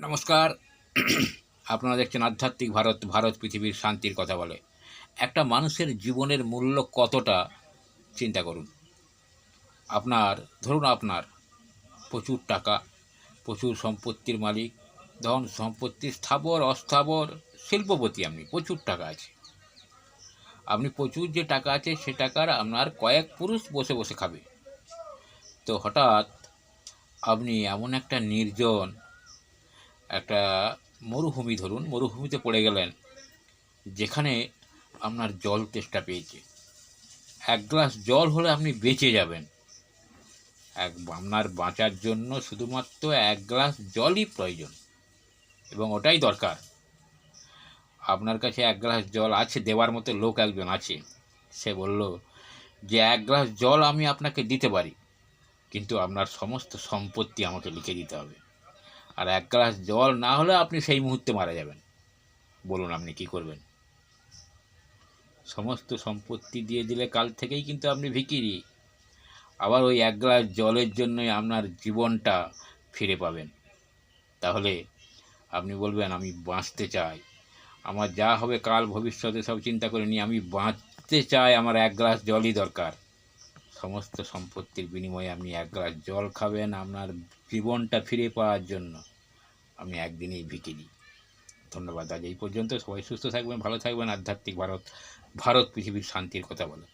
নমস্কার। আপনারা দেখছেন আধ্যাত্মিক ভারত ভারত পৃথিবীর শান্তির কথা বলে। একটা মানুষের জীবনের মূল্য কতটা, চিন্তা করুন। আপনার, ধরুন আপনার, প্রচুর টাকা, প্রচুর সম্পত্তির মালিক, ধন সম্পত্তি, স্থাবর, অস্থাবর, শিল্পপতি আপনি, প্রচুর টাকা আছে। আপনি প্রচুর যে টাকা আছে, সে টাকার আপনার কয়েক পুরুষ বসে বসে খাবে। তো হঠাৎ আপনি এমন একটা নির্জন একটা মরুভূমি ধরুন, মরুভূমিতে পড়ে গেলেন, যেখানে আপনার জল তেষ্টা পেয়েছে। এক গ্লাস জল হলে আপনি বেঁচে যাবেন। এক আপনার বাঁচার জন্য শুধুমাত্র এক গ্লাস জলই প্রয়োজন, এবং ওটাই দরকার। আপনার কাছে এক গ্লাস জল আছে, দেওয়ার মতো লোক একজন আছে। সে বলল, যে এক গ্লাস জল আমি আপনাকে দিতে পারি, কিন্তু আপনার সমস্ত সম্পত্তি আমাকে লিখে দিতে হবে। আর এক গ্লাস জল না হলে আপনি সেই মুহূর্তে মারা যাবেন। বলুন আপনি কি করবেন? সমস্ত সম্পত্তি দিয়ে দিলে কাল থেকেই কিন্তু আপনি ভিকিরি। আবার ওই এক গ্লাস জলের জন্যই আপনার জীবনটা ফিরে পাবেন। তাহলে আপনি বলবেন, আমি বাঁচতে চাই। আমার যা হবে কাল ভবিষ্যতে সব চিন্তা করে নিয়ে আমি বাঁচতে চাই। আমার এক গ্লাস জলই দরকার। সমস্ত সম্পত্তির বিনিময়ে আপনি এক গ্লাস জল খাবেন আপনার জীবনটা ফিরে পাওয়ার জন্য। আমি একদিনেই ভিকিরি ধন্যবাদ। আজ এই পর্যন্ত। সবাই সুস্থ থাকবেন, ভালো থাকবেন। আধ্যাত্মিক ভারত ভারত পৃথিবীর শান্তির কথা বলে